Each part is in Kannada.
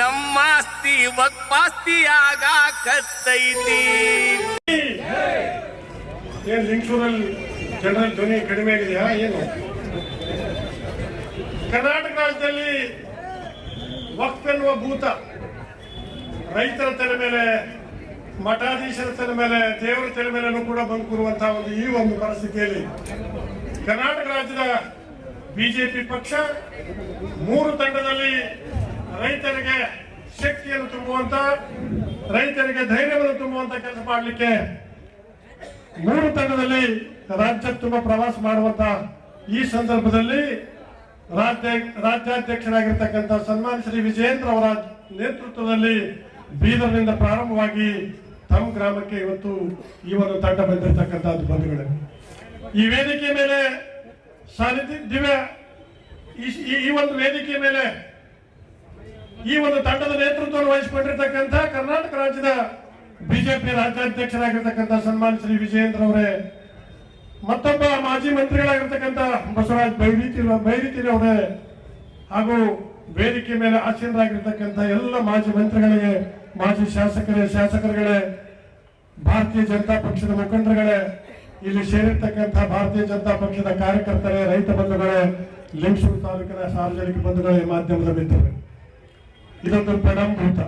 ನಮ್ಮ ಆಸ್ತಿ ಕತ್ತೈತಿ. ಆಗಾಕತ್ತೈತಿ ಏನ್ ಲಿಂಗಸೂರಲ್ಲಿ ಜನರಲ್ ಧ್ವನಿ ಕಡಿಮೆ ಆಗಿದೆಯಾ? ಏನು? ಕರ್ನಾಟಕ ರಾಜ್ಯದಲ್ಲಿ ವಕ್ಫ್ ಎನ್ನುವ ಭೂತ ರೈತರ ತಲೆ ಮೇಲೆ, ಮಠಾಧೀಶರ ತಲೆ ಮೇಲೆ, ದೇವರ ತಲೆ ಮೇಲೆ ಕೂಡ ಬಂದು ಕೂರುವಂತಹ ಒಂದು ಈ ಒಂದು ಪರಿಸ್ಥಿತಿಯಲ್ಲಿ ಕರ್ನಾಟಕ ರಾಜ್ಯದ ಬಿಜೆಪಿ ಪಕ್ಷ ಮೂರು ತಂಡದಲ್ಲಿ ರೈತರಿಗೆ ಶಕ್ತಿಯನ್ನು ತುಂಬುವಂತ, ರೈತರಿಗೆ ಧೈರ್ಯವನ್ನು ತುಂಬುವಂತ ಕೆಲಸ ಮಾಡಲಿಕ್ಕೆ ಮೂರು ತಂಡದಲ್ಲಿ ರಾಜ್ಯ ತುಂಬ ಪ್ರವಾಸ ಮಾಡುವಂತ ಈ ಸಂದರ್ಭದಲ್ಲಿ ರಾಜ್ಯ, ರಾಜ್ಯಾಧ್ಯಕ್ಷರಾಗಿರ್ತಕ್ಕಂಥ ಸನ್ಮಾನ್ ಶ್ರೀ ವಿಜಯೇಂದ್ರ ಅವರ ನೇತೃತ್ವದಲ್ಲಿ ಬೀದರ್ನಿಂದ ಪ್ರಾರಂಭವಾಗಿ ತಮ್ಮ ಗ್ರಾಮಕ್ಕೆ ಇವತ್ತು ಈ ಒಂದು ತಂಡ ಬಂದಿರತಕ್ಕಂಥದ್ದು ಬಂಧುಗಳೇ. ಈ ವೇದಿಕೆ ಮೇಲೆ ಸಾನಿಧ್ಯ ದಿವ್ಯ ಈ- ಒಂದು ವೇದಿಕೆ ಮೇಲೆ ಈ ಒಂದು ತಂಡದ ನೇತೃತ್ವವನ್ನು ವಹಿಸಿಕೊಂಡಿರ್ತಕ್ಕಂಥ ಕರ್ನಾಟಕ ರಾಜ್ಯದ ಬಿಜೆಪಿ ರಾಜ್ಯಾಧ್ಯಕ್ಷರಾಗಿರ್ತಕ್ಕಂಥ ಸನ್ಮಾನ್ ಶ್ರೀ ವಿಜಯೇಂದ್ರ ಅವರೇ, ಮತ್ತೊಬ್ಬ ಮಾಜಿ ಮಂತ್ರಿಗಳಾಗಿರ್ತಕ್ಕಂಥ ಬಸವರಾಜ್ ಬೈರೀತಿ ಬೈರೀತಿ ಅವರೇ, ಹಾಗೂ ವೇದಿಕೆ ಮೇಲೆ ಆಸೀನರಾಗಿರ್ತಕ್ಕಂಥ ಎಲ್ಲ ಮಾಜಿ ಮಂತ್ರಿಗಳಿಗೆ, ಮಾಜಿ ಶಾಸಕರೇ, ಶಾಸಕರುಗಳೇ, ಭಾರತೀಯ ಜನತಾ ಪಕ್ಷದ ಮುಖಂಡರುಗಳೇ, ಇಲ್ಲಿ ಸೇರಿರ್ತಕ್ಕಂಥ ಭಾರತೀಯ ಜನತಾ ಪಕ್ಷದ ಕಾರ್ಯಕರ್ತರೇ, ರೈತ ಬಂಧುಗಳೇ ಲಿಂಗಸೂರು ತಾಲೂಕಿನ ಸಾರ್ವಜನಿಕ ಬಂಧುಗಳೇ ಮಾಧ್ಯಮದ ಮಿತ್ರರೇ. ಇದೊಂದು ಪ್ರಣಂಭೂತ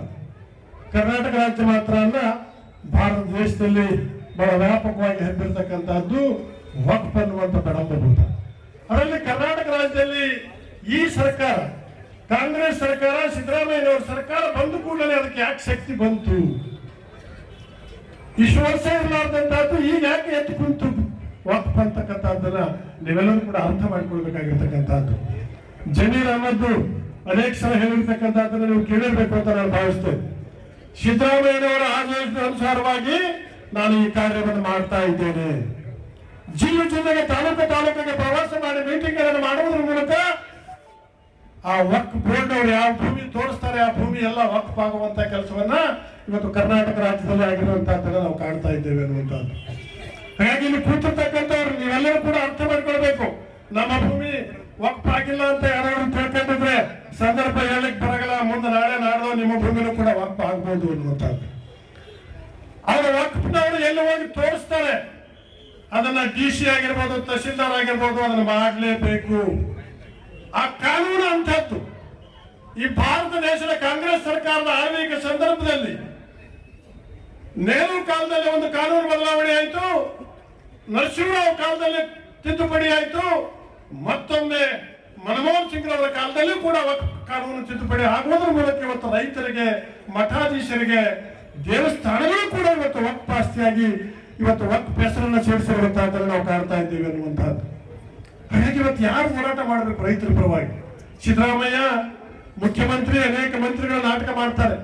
ಕರ್ನಾಟಕ ರಾಜ್ಯ ಮಾತ್ರ ಅಲ್ಲ, ಭಾರತ ದೇಶದಲ್ಲಿ ಬಹಳ ವ್ಯಾಪಕವಾಗಿ ಹಬ್ಬಿರ್ತಕ್ಕಂಥದ್ದು ವಕ್ಫ್ ಅನ್ನುವಂಥ ಪ್ರಣಂಭೂತ ಅದರಲ್ಲಿ ಕರ್ನಾಟಕ ರಾಜ್ಯದಲ್ಲಿ ಈ ಸರ್ಕಾರ, ಕಾಂಗ್ರೆಸ್ ಸರ್ಕಾರ, ಸಿದ್ದರಾಮಯ್ಯನವರ ಸರ್ಕಾರ ಬಂದ ಕೂಡಲೇ ಅದಕ್ಕೆ ಯಾಕೆ ಶಕ್ತಿ ಬಂತು? ಇಷ್ಟು ವರ್ಷ ಇರಲಾರ್ದಂತಹದ್ದು ಈಗ ಯಾಕೆ ಎತ್ತು ಕುಂತು ವಕ್ಫ್ ಅಂತಕ್ಕಂಥದ್ದನ್ನ ನೀವೆಲ್ಲರೂ ಕೂಡ ಅರ್ಥ ಮಾಡ್ಕೊಳ್ಬೇಕಾಗಿರ್ತಕ್ಕಂಥದ್ದು. ಜಮೀರ್ ಅಹಮದ್ ಅನೇಕ ಸಲ ಹೇಳಿರ್ತಕ್ಕಂಥದ್ದನ್ನು ನೀವು ಕೇಳಿರ್ಬೇಕು ಅಂತ ನಾನು ಭಾವಿಸ್ತೇನೆ. ಸಿದ್ದರಾಮಯ್ಯನವರ ಆದೇಶದ ಅನುಸಾರವಾಗಿ ನಾನು ಈ ಕಾರ್ಯವನ್ನು ಮಾಡ್ತಾ ಇದ್ದೇನೆ. ಜಿಲ್ಲೆ ಜಿಲ್ಲೆಗೆ ತಾಲೂಕು ತಾಲೂಕಿಗೆ ಪ್ರವಾಸ ಮಾಡಿ ಮೀಟಿಂಗ್ಗಳನ್ನು ಮಾಡುವುದರ ಮೂಲಕ ಆ ವಕ್ ಬೋರ್ಡ್ ಅವರು ಯಾವ ಭೂಮಿ ತೋರಿಸ್ತಾರೆ, ಆ ಭೂಮಿ ಎಲ್ಲ ವಕ್ಫ್ ಆಗುವಂತ ಕೆಲಸವನ್ನ ಇವತ್ತು ಕರ್ನಾಟಕ ರಾಜ್ಯದಲ್ಲಿ ಆಗಿರುವಂತಹದ್ದನ್ನು ನಾವು ಕಾಣ್ತಾ ಇದ್ದೇವೆ ಅನ್ನುವಂಥದ್ದು. ಹಾಗಾಗಿ ಇಲ್ಲಿ ಕೂತಿರ್ತಕ್ಕಂಥವ್ರು ನೀವೆಲ್ಲರೂ ಕೂಡ ಅರ್ಥ ಮಾಡ್ಕೊಳ್ಬೇಕು. ನಮ್ಮ ಭೂಮಿ ವಕ್ಫ್ ಆಗಿಲ್ಲ ಅಂತ ಯಾರಾದ್ರೂ ತಿಳ್ಕೊಂಡಿದ್ರೆ ಸಂದರ್ಭ ಹೇಳಕ್ ಬರಗಲ್ಲ. ಮುಂದೆ ನಾಳೆ ನಾಡ್ದು ನಿಮ್ಮ ಭೂಮಿನೂ ಕೂಡ ವಕ್ಫ್ ಆಗ್ಬೋದು ಅನ್ನುವಂಥದ್ದು ಅವರು ವಕ್ಫ್ನವರು ಎಲ್ಲಿ ಹೋಗಿ ತೋರಿಸ್ತಾರೆ? ಅದನ್ನ ಡಿ ಸಿ ಆಗಿರ್ಬೋದು, ತಹಶೀಲ್ದಾರ್ ಆಗಿರ್ಬೋದು, ಅದನ್ನ ಮಾಡಲೇಬೇಕು. ಆ ಕಾನೂನು ಅಂತದ್ದು ಈ ಭಾರತ ದೇಶದ ಕಾಂಗ್ರೆಸ್ ಸರ್ಕಾರದ ಆಳ್ವಿಕೆ ಸಂದರ್ಭದಲ್ಲಿ ನೆಹರು ಕಾಲದಲ್ಲಿ ಒಂದು ಕಾನೂನು ಬದಲಾವಣೆ ಆಯಿತು, ನರಸಿಂಹರಾವ್ ಕಾಲದಲ್ಲಿ ತಿದ್ದುಪಡಿ ಆಯಿತು, ಮತ್ತೊಮ್ಮೆ ಮನಮೋಹನ್ ಸಿಂಗ್ ಅವರ ಕಾಲದಲ್ಲೂ ಕೂಡ ಕಾನೂನು ತಿದ್ದುಪಡಿ ಆಗುವುದರ ಮೂಲಕ ಇವತ್ತು ರೈತರಿಗೆ, ಮಠಾಧೀಶರಿಗೆ, ದೇವಸ್ಥಾನಗಳು ಕೂಡ ಇವತ್ತು ವಕ್ಫ್ ಆಸ್ತಿಯಾಗಿ ಇವತ್ತು ವಕ್ಫ್ ಹೆಸರನ್ನು ಸೇರಿಸಿರುವಂತಹದ್ದನ್ನು ನಾವು ಕಾಣ್ತಾ ಇದ್ದೇವೆ ಅನ್ನುವಂತಹದ್ದು ಹಾಗಾಗಿ ಇವತ್ತು ಯಾರು ಹೋರಾಟ ಮಾಡಬೇಕು ರೈತರ ಪರವಾಗಿ? ಸಿದ್ದರಾಮಯ್ಯ ಮುಖ್ಯಮಂತ್ರಿ, ಅನೇಕ ಮಂತ್ರಿಗಳು ನಾಟಕ ಮಾಡ್ತಾರೆ.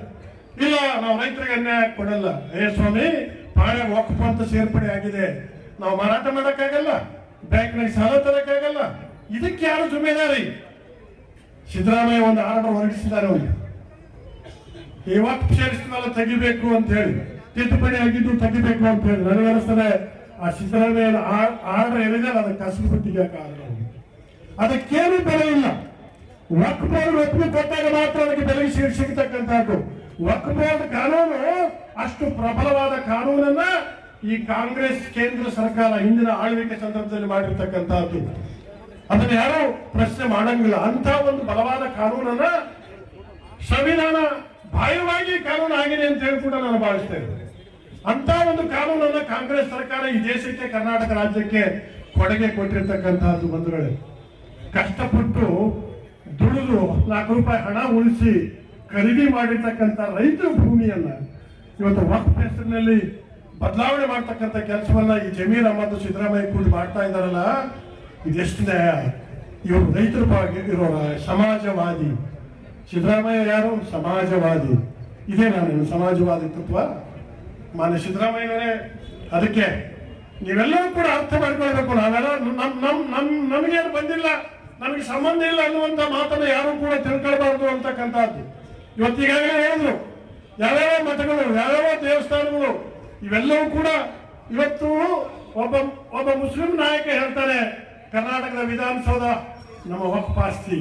ಇಲ್ಲ, ನಾವು ರೈತರಿಗೆ ಅನ್ಯಾಯ ಕೊಡಲ್ಲ ಏ ಸ್ವಾಮಿ, ಪಾಳೆ ವಕ್ಫ್ ಅಂತ ಸೇರ್ಪಡೆ ಆಗಿದೆ. ನಾವು ಮಾರಾಟ ಮಾಡಕ್ಕಾಗಲ್ಲ. ಬ್ಯಾಂಕ್ನಾಗ ಸಾಲ ತರಕ್ಕಾಗಲ್ಲ. ಇದಕ್ಕೆ ಯಾರು ಜುಮೇದಾರಿ ಸಿದ್ದರಾಮಯ್ಯ ಒಂದು ಆರ್ಡರ್ ಹೊರಡಿಸಿದ್ದಾರೆ ಅವರು. ಇವತ್ತು ಸೇರಿಸಿದ್ಮೇಲೆ ತೆಗಿಬೇಕು ಅಂತ ಹೇಳಿ, ತಿದ್ದುಪಡಿ ಆಗಿದ್ದು ತೆಗಿಬೇಕು ಅಂತ ಹೇಳಿ ನನಗೆ ಅನಿಸ್ತದೆ ಆ ಸಿದ್ದರಾಮಯ್ಯ ಆರ್ಡರ್ ಏನಿದೆ ಅದಕ್ಕೆ ಕಸಲು ಬಿಟ್ಟಿಗೆ ಕಾರಣ ಅದಕ್ಕೇನು ಬೆಲೆ ಇಲ್ಲ. ವಕ್ಫ್ ಬೋರ್ಡ್ ಒಪ್ಪಿಗೆ ಕೊಟ್ಟಾಗ ಮಾತ್ರ ಅದಕ್ಕೆ ಬೆಲೆ ಸಿಗ್- ಸಿಗ್ತಕ್ಕಂಥದ್ದು. ವಕ್ಫ್ ಬೋರ್ಡ್ ಕಾನೂನು ಅಷ್ಟು ಪ್ರಬಲವಾದ ಕಾನೂನನ್ನ ಈ ಕಾಂಗ್ರೆಸ್ ಕೇಂದ್ರ ಸರ್ಕಾರ ಹಿಂದಿನ ಆಳ್ವಿಕೆ ಸಂದರ್ಭದಲ್ಲಿ ಮಾಡಿರ್ತಕ್ಕಂಥದ್ದು. ಅದನ್ನ ಯಾರು ಪ್ರಶ್ನೆ ಮಾಡಂಗಿಲ್ಲ. ಅಂತ ಒಂದು ಬಲವಾದ ಕಾನೂನನ್ನ ಸಂವಿಧಾನ ಬಾಹ್ಯವಾಗಿ ಕಾನೂನು ಆಗಿದೆ ಅಂತ ಹೇಳಿ ಕೂಡ ನಾನು ಭಾವಿಸ್ತೇನೆ ಅಂತ ಒಂದು ಕಾನೂನನ್ನ ಕಾಂಗ್ರೆಸ್ ಸರ್ಕಾರ ಈ ದೇಶಕ್ಕೆ, ಕರ್ನಾಟಕ ರಾಜ್ಯಕ್ಕೆ ಕೊಡುಗೆ ಕೊಟ್ಟಿರ್ತಕ್ಕಂತಹದ್ದು ಬಂಧುಗಳೇ. ಕಷ್ಟಪಟ್ಟು ದುಡಿದು ನಾಲ್ಕು ರೂಪಾಯಿ ಹಣ ಉಳಿಸಿ ಖರೀದಿ ಮಾಡಿರ್ತಕ್ಕಂಥ ರೈತರ ಭೂಮಿಯನ್ನ ಇವತ್ತು ವಕ್ಫ್ ಹೆಸರಿನಲ್ಲಿ ಬದಲಾವಣೆ ಮಾಡ್ತಕ್ಕಂಥ ಕೆಲಸವನ್ನ ಈ ಜಮೀರ್ ಅಹಮದ್ ಸಿದ್ದರಾಮಯ್ಯ ಕೂಡ ಮಾಡ್ತಾ ಇದ್ದಾರಲ್ಲ ಇದೆಷ್ಟು ದಯ ಇವರು ರೈತರ ಇರೋರ ಸಮಾಜವಾದಿ. ಸಿದ್ದರಾಮಯ್ಯ ಯಾರು? ಸಮಾಜವಾದಿ. ಇದೇ ನಾನು, ಸಮಾಜವಾದಿ ತತ್ವ. ಮಾನ್ಯ ಸಿದ್ದರಾಮಯ್ಯನವರೇ ಅದಕ್ಕೆ ನೀವೆಲ್ಲರೂ ಕೂಡ ಅರ್ಥ ಮಾಡ್ಕೊಳ್ಬೇಕು. ನಾವೆಲ್ಲ ನಮ್ ನಮ್ ನಮ್ ನಮಗೇನು ಬಂದಿಲ್ಲ, ನಮಗೆ ಸಂಬಂಧ ಇಲ್ಲ ಅನ್ನುವಂತ ಮಾತನ್ನು ಯಾರು ಕೂಡ ತಿಳ್ಕೊಳ್ಬಾರ್ದು ಅಂತಕ್ಕಂಥದ್ದು. ಇವತ್ತೀಗಾಗಲೇ ಹೇಳಿದ್ರು, ಯಾವ್ಯಾವ ಮಠಗಳು, ಯಾವ್ಯಾವ ದೇವಸ್ಥಾನಗಳು, ಇವೆಲ್ಲವೂ ಕೂಡ ಇವತ್ತು ಒಬ್ಬ ಒಬ್ಬ ಮುಸ್ಲಿಂ ನಾಯಕ ಹೇಳ್ತಾನೆ ಕರ್ನಾಟಕದ ವಿಧಾನಸೌಧ ನಮ್ಮ ವಕ್ಫ್ ಆಸ್ತಿ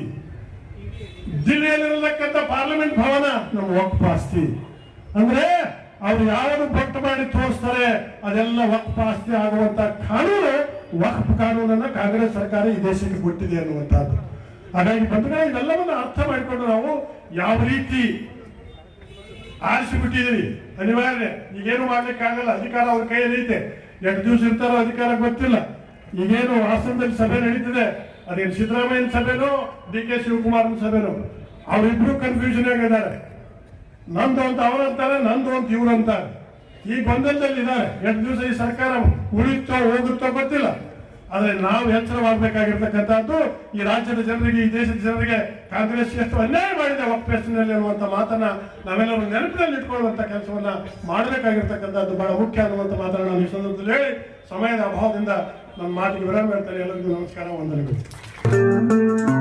ಜಿಲ್ಲೆಯಲ್ಲಿರತಕ್ಕಂಥ ಪಾರ್ಲಿಮೆಂಟ್ ಭವನ ನಮ್ಮ ವಕ್ಫ್ ಆಸ್ತಿ ಅಂದ್ರೆ ಅವ್ರು ಯಾರು ಪಟ್ಟು ಮಾಡಿ ತೋರಿಸ್ತಾರೆ, ಅದೆಲ್ಲ ವಕ್ಫ್ ಆಸ್ತಿ ಆಗುವಂತ ಕಾನೂನು ವಕ್ಫ್ ಕಾನೂನನ್ನ ಕಾಂಗ್ರೆಸ್ ಸರ್ಕಾರ ಈ ದೇಶಕ್ಕೆ ಕೊಟ್ಟಿದೆ ಅನ್ನುವಂಥದ್ದು. ಹಾಗಾಗಿ ಬಂಧುಗಳೇ, ಇದೆಲ್ಲವನ್ನ ಅರ್ಥ ಮಾಡಿಕೊಂಡು ನಾವು ಯಾವ ರೀತಿ ಆರಿಸಿಬಿಟ್ಟಿದ್ದೀರಿ? ಅನಿವಾರ್ಯ. ಈಗೇನು ಮಾಡ್ಲಿಕ್ಕಾಗಲ್ಲ? ಅಧಿಕಾರ ಅವ್ರ ಕೈಯಲ್ಲಿ ಐತೆ ಎರಡು ದಿವಸ ಇರ್ತಾರೋ ಅಧಿಕಾರ ಗೊತ್ತಿಲ್ಲ. ಈಗೇನು ಹಾಸನದಲ್ಲಿ ಸಭೆ ನಡೀತಿದೆ. ಅದೇನು ಸಿದ್ದರಾಮಯ್ಯನ ಸಭೆನೋ ಡಿ ಕೆ ಶಿವಕುಮಾರ್ನ ಸಭೆನೋ? ಅವರಿಬ್ರು ಕನ್ಫ್ಯೂಷನ್ ಆಗಿದ್ದಾರೆ. ನಂದು ಅಂತ ಅವರಂತಾರೆ ನಂದು ಅಂತ ಇವ್ರು ಈ ಗೊಂದಲದಲ್ಲಿ ಇದ್ದಾರೆ ಎಷ್ಟು ದಿವಸ ಈ ಸರ್ಕಾರ ಉಳಿಯುತ್ತೋ ಹೋಗುತ್ತೋ ಗೊತ್ತಿಲ್ಲ. ಆದ್ರೆ ನಾವು ಎಚ್ಚರವಾಗಬೇಕಾಗಿರ್ತಕ್ಕಂಥದ್ದು ಈ ರಾಜ್ಯದ ಜನರಿಗೆ, ಈ ದೇಶದ ಜನರಿಗೆ ಕಾಂಗ್ರೆಸ್ ಎಷ್ಟು ಅನ್ಯಾಯ ಮಾಡಿದೆ ಒಪ್ಪೆಸ್ಟಿನಲ್ಲಿ ಇರುವಂತ ಮಾತನ್ನ ನಾವೆಲ್ಲರೂ ನೆನಪಿನಲ್ಲಿ ಇಟ್ಕೊಳ್ಳುವಂತ ಕೆಲಸವನ್ನ ಮಾಡಬೇಕಾಗಿರ್ತಕ್ಕಂಥದ್ದು ಬಹಳ ಮುಖ್ಯ ಅನ್ನುವಂಥ ಮಾತನ್ನ ನಾನು ಈ ಸಂದರ್ಭದಲ್ಲಿ ಹೇಳಿ ಸಮಯದ ಅಭಾವದಿಂದ ನನ್ನ ಮಾತಿಗೆ ವಿರಾಮ ಹೇಳ್ತಾರೆ ಎಲ್ಲರಿಗೂ ನಮಸ್ಕಾರ, ವಂದನೆಗಳು.